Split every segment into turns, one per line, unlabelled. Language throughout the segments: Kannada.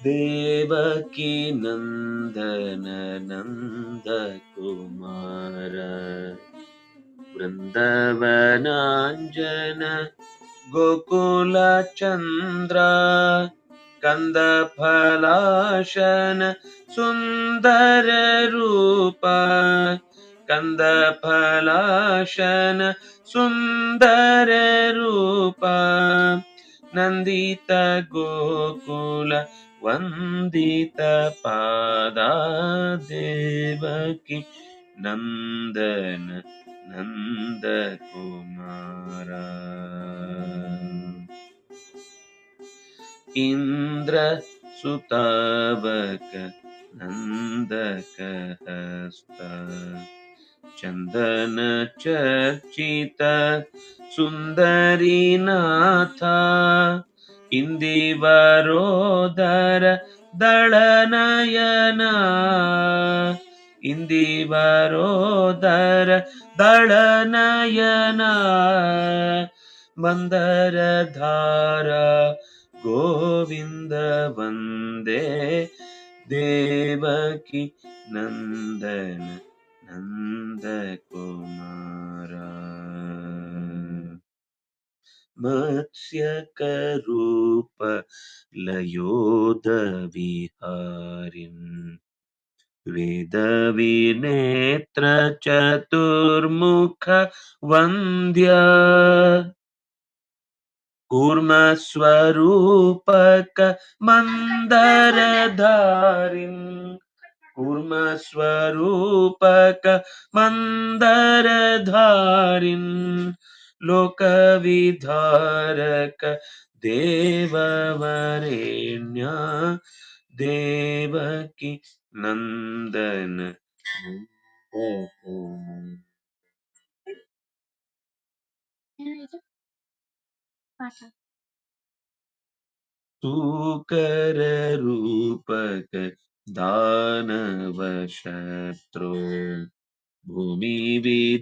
ದೇವಕಿ ನಂದನ ನಂದ ಕುಮಾರ ವೃಂದವನಾಂಜನ ಗೋಕುಲ ಚಂದ್ರ ಕಂದ ಫಲಾಶನ ಸುಂದರ ರೂಪ ಕಂದ ಫಲಾಶನ वन्दितपादादेवकी नन्दन नन्दकुमारा। इन्द्रसुतावक नन्दकहस्त। चन्दनचर्चित सुन्दरीनाथा ಇಂದಿವರೋದರ ದಳನಯನ. ಇಂದಿವರೋದರ ದಳನಯನ. ಮಂದರ ಧಾರ ಗೋವಿಂದ ವಂದೇ ದೇವಕಿ ನಂದನ ನಂದ ಕುಮಾರ मत्स्यकरूपलयोदविहारिम् वेदविनेत्रचतुर्मुख वन्द्या कूर्मस्वरूपक मन्दरधारिम् कूर्मस्वरूपक मन्दरधारिम् लोकविधारक देववरेण्य देवकि नन्दन। सूकररूपक दानवशत्रो भूमिविधारक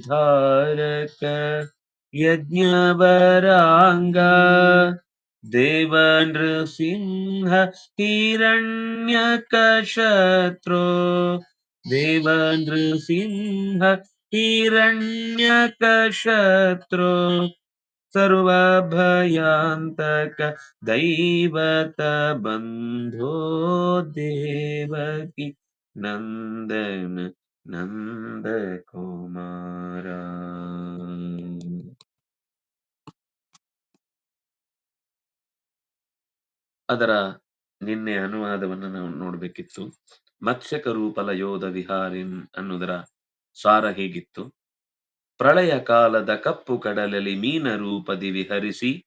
यज्ञवरांग देवन्र सिंह हिरण्य यज्ञवराङ्ग देवनृसिंह हिरण्यकशत्रो देवनृसिंह हिरण्यकशत्रो सर्वभयान्तक दैवतबन्धो देवकी नन्दन नन्दकुमारा। ಅದರ ನಿನ್ನೆ ಅನುವಾದವನ್ನು ನಾವು ನೋಡಬೇಕಿತ್ತು. ಮತ್ಸ್ಯಕ ರೂಪಲ ಯೋಧ ವಿಹಾರಿನ್ ಅನ್ನೋದರ ಸಾರ ಹೇಗಿತ್ತು. ಪ್ರಳಯ ಕಾಲದ ಕಪ್ಪು ಕಡಲಲ್ಲಿ ಮೀನ ರೂಪದಿ ವಿಹರಿಸಿ,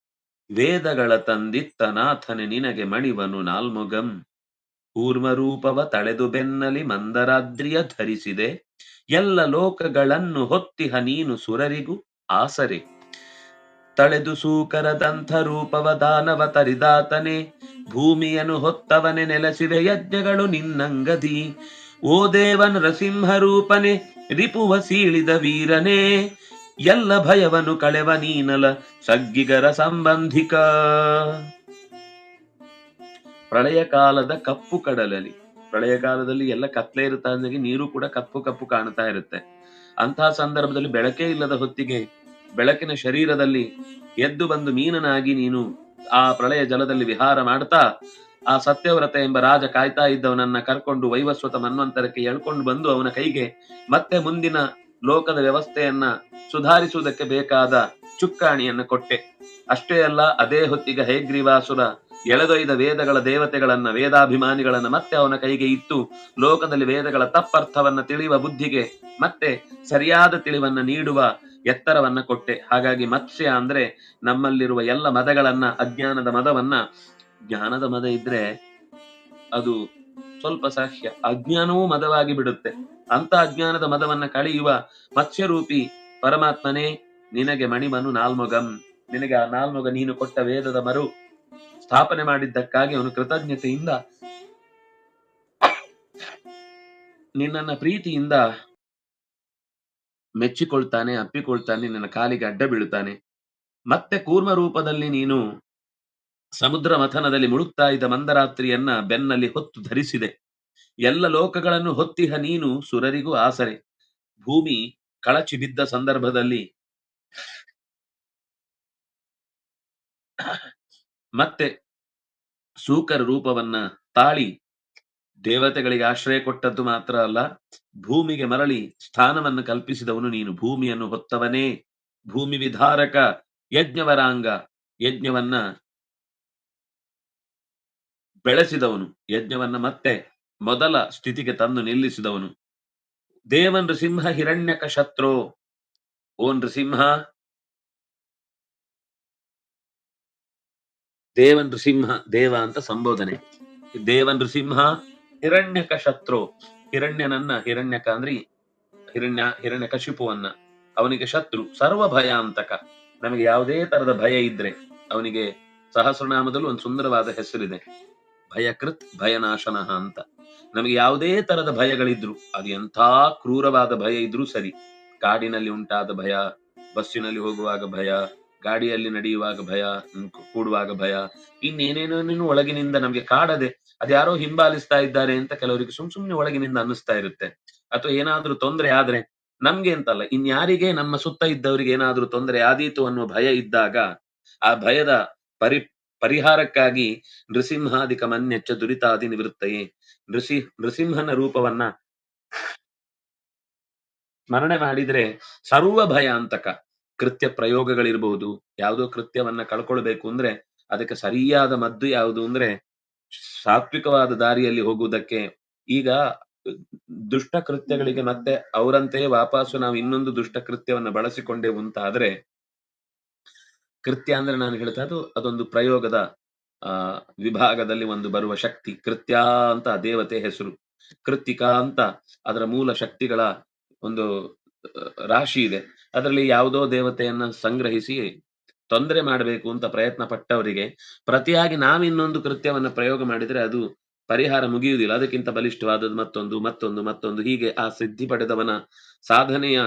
ವೇದಗಳ ತಂದಿತ್ತ ನಾಥನೆ ನಿನಗೆ ಮಣಿವನು ನಾಲ್ಮೊಗಂ. ಕೂರ್ಮರೂಪವ ತಳೆದು ಬೆನ್ನಲಿ ಮಂದರಾದ್ರಿಯ ಧರಿಸಿದೆ. ಎಲ್ಲ ಲೋಕಗಳನ್ನು ಹೊತ್ತಿಹ ನೀನು ಸುರರಿಗೂ, ಆಸರೆ. ತಳೆದು ಸೂಕರದಂಥ ರೂಪವ ದಾನವ ತರಿದಾತನೆ ಭೂಮಿಯನ್ನು ಹೊತ್ತವನೆ ನೆಲೆಸಿವೆ ಯಜ್ಞಗಳು ನಿನ್ನಂಗದಿ. ಓ ದೇವನ್ ನರಸಿಂಹ ರೂಪನೆ ರಿಪುವ ಸೀಳಿದ ವೀರನೇ, ಎಲ್ಲ ಭಯವನ್ನು ಕಳೆವ ನೀನಲ ಸಗ್ಗಿಗರ ಸಂಬಂಧಿಕ. ಪ್ರಳಯ ಕಾಲದ ಕಪ್ಪು ಕಡಲಲ್ಲಿ ಪ್ರಳಯ ಕಾಲದಲ್ಲಿ ಎಲ್ಲ ಕತ್ಲೆ ಇರುತ್ತಾ ಅಂದ್ರೆ ನೀರು ಕೂಡ ಕಪ್ಪು ಕಪ್ಪು ಕಾಣ್ತಾ ಇರುತ್ತೆ. ಅಂತಹ ಸಂದರ್ಭದಲ್ಲಿ ಬೆಳಕೇ ಇಲ್ಲದ ಹೊತ್ತಿಗೆ ಬೆಳಕಿನ ಶರೀರದಲ್ಲಿ ಎದ್ದು ಬಂದು ಮೀನನಾಗಿ ನೀನು ಆ ಪ್ರಳಯ ಜಲದಲ್ಲಿ ವಿಹಾರ ಮಾಡ್ತಾ, ಆ ಸತ್ಯವ್ರತ ಎಂಬ ರಾಜ ಕಾಯ್ತಾ ಇದ್ದವನನ್ನ ಕರ್ಕೊಂಡು ವೈವಸ್ವತ ಮನ್ವಂತರಕ್ಕೆ ಎಳ್ಕೊಂಡು ಬಂದು ಅವನ ಕೈಗೆ ಮತ್ತೆ ಮುಂದಿನ ಲೋಕದ ವ್ಯವಸ್ಥೆಯನ್ನ ಸುಧಾರಿಸುವುದಕ್ಕೆ ಬೇಕಾದ ಚುಕ್ಕಾಣಿಯನ್ನು ಕೊಟ್ಟೆ. ಅಷ್ಟೇ ಅಲ್ಲ, ಅದೇ ಹೊತ್ತಿಗೆ ಹೇಗ್ರೀವಾಸುರ ಎಳೆದೊಯ್ದ ವೇದಗಳ ದೇವತೆಗಳನ್ನ, ವೇದಾಭಿಮಾನಿಗಳನ್ನ ಮತ್ತೆ ಅವನ ಕೈಗೆ ಇತ್ತು ಲೋಕದಲ್ಲಿ ವೇದಗಳ ತಪ್ಪರ್ಥವನ್ನ ತಿಳಿಯುವ ಬುದ್ಧಿಗೆ ಮತ್ತೆ ಸರಿಯಾದ ತಿಳಿವನ್ನ ನೀಡುವ ಎತ್ತರವನ್ನ ಕೊಟ್ಟೆ. ಹಾಗಾಗಿ ಮತ್ಸ್ಯ ಅಂದ್ರೆ ನಮ್ಮಲ್ಲಿರುವ ಎಲ್ಲ ಮದಗಳನ್ನ, ಅಜ್ಞಾನದ ಮದವನ್ನ, ಜ್ಞಾನದ ಮದ ಇದ್ರೆ ಅದು ಸ್ವಲ್ಪ ಸಾಹ್ಯ ಅಜ್ಞಾನವೂ ಮದವಾಗಿ ಬಿಡುತ್ತೆ. ಅಂತ ಅಜ್ಞಾನದ ಮದವನ್ನ ಕಳೆಯುವ ಮತ್ಸ್ಯರೂಪಿ ಪರಮಾತ್ಮನೇ, ನಿನಗೆ ಮಣಿಮನು ನಾಲ್ಮೊಗಂ. ನಿನಗೆ ಆ ನಾಲ್ಮೊಗ ನೀನು ಕೊಟ್ಟ ವೇದದ ಮರು ಸ್ಥಾಪನೆ ಮಾಡಿದ್ದಕ್ಕಾಗಿ ಅವನು ಕೃತಜ್ಞತೆಯಿಂದ ನಿನ್ನನ್ನ ಪ್ರೀತಿಯಿಂದ ಮೆಚ್ಚಿಕೊಳ್ತಾನೆ, ಅಪ್ಪಿಕೊಳ್ತಾನೆ, ನಿನ್ನ ಕಾಲಿಗೆ ಅಡ್ಡ ಬೀಳುತ್ತಾನೆ. ಮತ್ತೆ ಕೂರ್ಮ ರೂಪದಲ್ಲಿ ನೀನು ಸಮುದ್ರ ಮಥನದಲ್ಲಿ ಮುಳುಗ್ತಾ ಇದ್ದ ಮಂದರಾತ್ರಿಯನ್ನ ಬೆನ್ನಲ್ಲಿ ಹೊತ್ತು ಧರಿಸಿದೆ. ಎಲ್ಲ ಲೋಕಗಳನ್ನು ಹೊತ್ತಿಹ ನೀನು ಸುರರಿಗೂ ಆಸರೆ. ಭೂಮಿ ಕಳಚಿ ಬಿದ್ದ ಸಂದರ್ಭದಲ್ಲಿ ಮತ್ತೆ ಸೂಕರ ರೂಪವನ್ನ ತಾಳಿ ದೇವತೆಗಳಿಗೆ ಆಶ್ರಯ ಕೊಟ್ಟದ್ದು ಮಾತ್ರ ಅಲ್ಲ, ಭೂಮಿಗೆ ಮರಳಿ ಸ್ಥಾನವನ್ನು ಕಲ್ಪಿಸಿದವನು ನೀನು. ಭೂಮಿಯನ್ನು ಹೊತ್ತವನೇ ಭೂಮಿ ವಿಧಾರಕ, ಯಜ್ಞವರಾಂಗ, ಯಜ್ಞವನ್ನ ಬೆಳೆಸಿದವನು. ಯಜ್ಞವನ್ನ ಮತ್ತೆ ಮೊದಲ ಸ್ಥಿತಿಗೆ ತಂದು ನಿಲ್ಲಿಸಿದವನು. ದೇವ ನೃಸಿಂಹ ಹಿರಣ್ಯಕ ಶತ್ರು. ಓ ನೃಸಿಂಹ. ದೇವ ನೃಸಿಂಹ, ದೇವ ಅಂತ ಸಂಬೋಧನೆ. ದೇವ ನೃಸಿಂಹ ಹಿರಣ್ಯಕ ಶತ್ರು. ಹಿರಣ್ಯನನ್ನ ಹಿರಣ್ಯಕ ಅಂದ್ರೆ ಹಿರಣ್ಯ ಹಿರಣ್ಯ ಕಶಿಪುವನ್ನ ಅವನಿಗೆ ಶತ್ರು ಸರ್ವ ಭಯಾಂತಕ ನಮಗೆ ಯಾವುದೇ ತರದ ಭಯ ಇದ್ರೆ ಅವನಿಗೆ ಸಹಸ್ರನಾಮದಲ್ಲೂ ಒಂದು ಸುಂದರವಾದ ಹೆಸರಿದೆ. ಭಯಕೃತ್ ಭಯನಾಶನ ಅಂತ. ನಮಗೆ ಯಾವುದೇ ತರದ ಭಯಗಳಿದ್ರು, ಅದು ಎಂಥ ಕ್ರೂರವಾದ ಭಯ ಇದ್ರೂ ಸರಿ. ಕಾಡಿನಲ್ಲಿ ಉಂಟಾದ ಭಯ, ಬಸ್ಸಿನಲ್ಲಿ ಹೋಗುವಾಗ ಭಯ ಗಾಡಿಯಲ್ಲಿ ನಡೆಯುವಾಗ ಭಯ ಕೂಡುವಾಗ ಭಯ ಇನ್ನೇನೇನೇನು ಒಳಗಿನಿಂದ ನಮ್ಗೆ ಕಾಡದೆ ಅದ್ಯಾರೋ ಹಿಂಬಾಲಿಸ್ತಾ ಇದ್ದಾರೆ ಅಂತ ಕೆಲವರಿಗೆ ಸುಮ್ ಸುಮ್ನೆ ಒಳಗಿನಿಂದ ಅನ್ನಿಸ್ತಾ ಇರುತ್ತೆ. ಅಥವಾ ಏನಾದ್ರೂ ತೊಂದರೆ ಆದ್ರೆ ನಮ್ಗೆ ಅಂತಲ್ಲ, ಇನ್ಯಾರಿಗೆ ನಮ್ಮ ಸುತ್ತ ಇದ್ದವರಿಗೆ ಏನಾದ್ರೂ ತೊಂದರೆ ಆದೀತು ಅನ್ನುವ ಭಯ ಇದ್ದಾಗ, ಆ ಭಯದ ಪರಿ, ಪರಿಹಾರಕ್ಕಾಗಿ ನೃಸಿಂಹಾದಿಕ ಮನ್ಯಚ್ಚ ದುರಿತಾದಿ ನಿವೃತ್ತಯೇ, ನೃಸಿ, ನೃಸಿಂಹನ ರೂಪವನ್ನ ಸ್ಮರಣೆ ಮಾಡಿದ್ರೆ ಸರ್ವ ಭಯ ಅಂತಕ. ಕೃತ್ಯ ಪ್ರಯೋಗಗಳಿರ್ಬಹುದು, ಯಾವುದೋ ಕೃತ್ಯವನ್ನ ಕಳ್ಕೊಳ್ಬೇಕು ಅಂದ್ರೆ ಅದಕ್ಕೆ ಸರಿಯಾದ ಮದ್ದು ಯಾವುದು ಅಂದ್ರೆ ಸಾತ್ವಿಕವಾದ ದಾರಿಯಲ್ಲಿ ಹೋಗುವುದಕ್ಕೆ. ಈಗ ದುಷ್ಟ ಕೃತ್ಯಗಳಿಗೆ ಮತ್ತೆ ಅವರಂತೆಯೇ ವಾಪಸ್ಸು ನಾವು ಇನ್ನೊಂದು ದುಷ್ಟ ಕೃತ್ಯವನ್ನ ಬಳಸಿಕೊಂಡೆವು ಅಂತ ಆದ್ರೆ ಕೃತ್ಯ ಅಂದ್ರೆ ನಾನು ಹೇಳ್ತಾ ಅದು ಅದೊಂದು ಪ್ರಯೋಗದ, ಆ, ವಿಭಾಗದಲ್ಲಿ ಒಂದು ಬರುವ ಶಕ್ತಿ. ಕೃತ್ಯ ಅಂತ ದೇವತೆ ಹೆಸರು. ಕೃತಿಕಾ ಅಂತ ಅದರ ಮೂಲ ಶಕ್ತಿಗಳ ಒಂದು ರಾಶಿ ಇದೆ. ಅದರಲ್ಲಿ ಯಾವುದೋ ದೇವತೆಯನ್ನ ಸಂಗ್ರಹಿಸಿ ತೊಂದರೆ ಮಾಡಬೇಕು ಅಂತ ಪ್ರಯತ್ನ ಪಟ್ಟವರಿಗೆ ಪ್ರತಿಯಾಗಿ ನಾವಿನ್ನೊಂದು ಕೃತ್ಯವನ್ನ ಪ್ರಯೋಗ ಮಾಡಿದ್ರೆ ಅದು ಪರಿಹಾರ ಮುಗಿಯುವುದಿಲ್ಲ. ಅದಕ್ಕಿಂತ ಬಲಿಷ್ಠವಾದದ್ದು ಮತ್ತೊಂದು ಮತ್ತೊಂದು ಮತ್ತೊಂದು. ಹೀಗೆ ಆ ಸಿದ್ಧಿ ಪಡೆದವನ ಸಾಧನೆಯ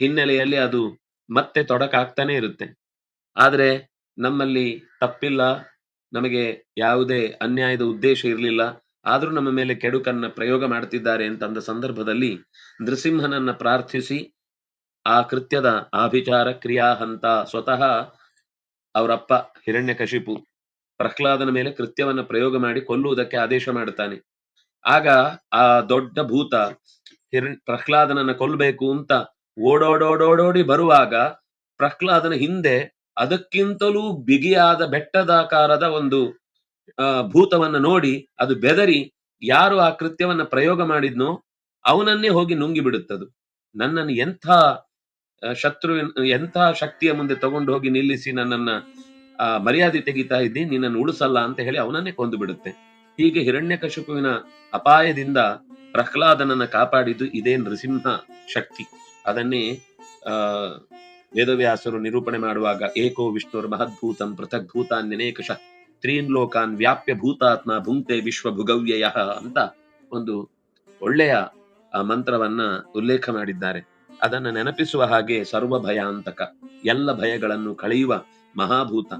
ಹಿನ್ನೆಲೆಯಲ್ಲಿ ಅದು ಮತ್ತೆ ತೊಡಕಾಗ್ತಾನೆ ಇರುತ್ತೆ. ಆದ್ರೆ ನಮ್ಮಲ್ಲಿ ತಪ್ಪಿಲ್ಲ. ನಮಗೆ ಯಾವುದೇ ಅನ್ಯಾಯದ ಉದ್ದೇಶ ಇರಲಿಲ್ಲ. ಆದ್ರೂ ನಮ್ಮ ಮೇಲೆ ಕೆಡುಕನ್ನ ಪ್ರಯೋಗ ಮಾಡ್ತಿದ್ದಾರೆ ಅಂತಂದ ಸಂದರ್ಭದಲ್ಲಿ ನೃಸಿಂಹನನ್ನ ಪ್ರಾರ್ಥಿಸಿ ಆ ಕೃತ್ಯದ ಆಭಿಚಾರ ಕ್ರಿಯಾ ಹಂತ ಸ್ವತಃ ಅವರಪ್ಪ ಹಿರಣ್ಯಕಶಿಪು ಪ್ರಹ್ಲಾದನ ಮೇಲೆ ಕೃತ್ಯವನ್ನ ಪ್ರಯೋಗ ಮಾಡಿ ಕೊಲ್ಲುವುದಕ್ಕೆ ಆದೇಶ ಮಾಡುತ್ತಾನೆ. ಆಗ ಆ ದೊಡ್ಡ ಭೂತ ಹಿರಣ್ ಪ್ರಹ್ಲಾದನನ್ನ ಕೊಲ್ಲಬೇಕು ಅಂತ ಓಡೋಡೋಡೋಡೋಡಿ ಬರುವಾಗ ಪ್ರಹ್ಲಾದನ ಹಿಂದೆ ಅದಕ್ಕಿಂತಲೂ ಬಿಗಿಯಾದ ಬೆಟ್ಟದಾಕಾರದ ಒಂದು ಭೂತವನ್ನ ನೋಡಿ ಅದು ಬೆದರಿ ಯಾರು ಆ ಕೃತ್ಯವನ್ನ ಪ್ರಯೋಗ ಮಾಡಿದ್ನೋ ಅವನನ್ನೇ ಹೋಗಿ ನುಂಗಿ ಬಿಡುತ್ತದು ನನ್ನನ್ನು ಎಂಥ ಶತ್ರುವಿನ ಎಂಥ ಶಕ್ತಿಯ ಮುಂದೆ ತಗೊಂಡು ಹೋಗಿ ನಿಲ್ಲಿಸಿ ನನ್ನನ್ನ, ಆ, ಮರ್ಯಾದೆ ತೆಗಿತಾ ಇದ್ದಿ ನಿನ್ನನ್ನು ಉಳಿಸಲ್ಲ ಅಂತ ಹೇಳಿ ಅವನನ್ನೇ ಕೊಂದು ಬಿಡುತ್ತೆ. ಹೀಗೆ ಹಿರಣ್ಯಕಶಿಪುವಿನ ಅಪಾಯದಿಂದ ಪ್ರಹ್ಲಾದನನ್ನ ಕಾಪಾಡಿದ್ದು ಇದೇ ನೃಸಿಂಹ ಶಕ್ತಿ. ಅದನ್ನೇ, ಆ, ವೇದವ್ಯಾಸರು ನಿರೂಪಣೆ ಮಾಡುವಾಗ ಏಕೋ ವಿಷ್ಣುರ್ ಮಹದ್ಭೂತಂ ಪೃಥಕ್ ಭೂತಾನ್ಯನೇಕಶ ತ್ರೀನ್ ಲೋಕಾನ್ ವ್ಯಾಪ್ಯ ಭೂತಾತ್ಮ ಭುಂಕ್ತೆ ವಿಶ್ವ ಭುಗವ್ಯಯ ಅಂತ ಒಂದು ಒಳ್ಳೆಯ ಮಂತ್ರವನ್ನ ಉಲ್ಲೇಖ ಮಾಡಿದ್ದಾರೆ. ಅದನ್ನ ನೆನಪಿಸುವ ಹಾಗೆ ಸರ್ವ ಭಯಾಂತಕ ಎಲ್ಲ ಭಯಗಳನ್ನು ಕಳೆಯುವ ಮಹಾಭೂತ.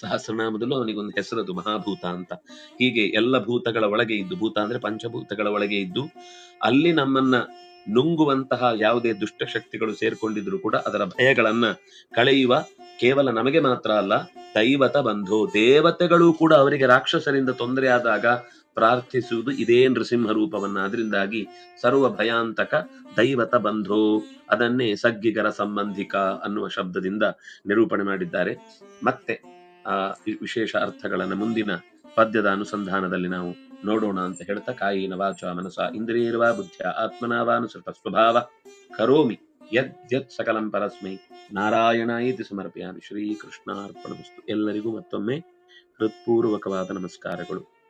ಸಹಸ್ರನಾಮದಲ್ಲೂ ಅವನಿಗೊಂದು ಹೆಸರದು ಮಹಾಭೂತ ಅಂತ. ಹೀಗೆ ಎಲ್ಲ ಭೂತಗಳ ಒಳಗೆ ಇದ್ದು, ಭೂತ ಅಂದ್ರೆ ಪಂಚಭೂತಗಳ ಒಳಗೆ ಇದ್ದು, ಅಲ್ಲಿ ನಮ್ಮನ್ನ ನುಂಗುವಂತಹ ಯಾವುದೇ ದುಷ್ಟಶಕ್ತಿಗಳು ಸೇರ್ಕೊಂಡಿದ್ರು ಕೂಡ ಅದರ ಭಯಗಳನ್ನ ಕಳೆಯುವ ಕೇವಲ ನಮಗೆ ಮಾತ್ರ ಅಲ್ಲ ದೈವತ ಬಂಧು. ದೇವತೆಗಳು ಕೂಡ ಅವರಿಗೆ ರಾಕ್ಷಸರಿಂದ ತೊಂದರೆ ಆದಾಗ ಪ್ರಾರ್ಥಿಸುವುದು ಇದೇ ನೃಸಿಂಹ ರೂಪವನ್ನ. ಅದರಿಂದಾಗಿ ಸರ್ವ ಭಯಾಂತಕ ದೈವತ ಬಂಧು. ಅದನ್ನೇ ಸಗ್ಗಿಗರ ಸಂಬಂಧಿಕ ಅನ್ನುವ ಶಬ್ದದಿಂದ ನಿರೂಪಣೆ ಮಾಡಿದ್ದಾರೆ. ಮತ್ತೆ, ಆ ವಿಶೇಷ ಅರ್ಥಗಳನ್ನ ಮುಂದಿನ ಪದ್ಯದ ಅನುಸಂಧಾನದಲ್ಲಿ ನಾವು ನೋಡೋಣ ಅಂತ ಹೇಳ್ತಾ ಕಾಯಿನ ವಾಚ ಮನಸ ಇಂದ್ರಿಯರ್ವಾ ಬುದ್ಧ ಆತ್ಮನಾವಾನುಸೃತ ಸ್ವಭಾವ ಕರೋಮಿ. ಯದ್ ಯತ್ ಸಕಲಂ ಪರಸ್ಮೈ. ನಾರಾಯಣ ಇತಿ ಸಮರ್ಪಯಾಮಿ. ಶ್ರೀ ಕೃಷ್ಣಾರ್ಪಣಮಸ್ತು ಎಲ್ಲರಿಗೂ ಮತ್ತೊಮ್ಮೆ ಹೃತ್ಪೂರ್ವಕವಾದ ನಮಸ್ಕಾರಗಳು.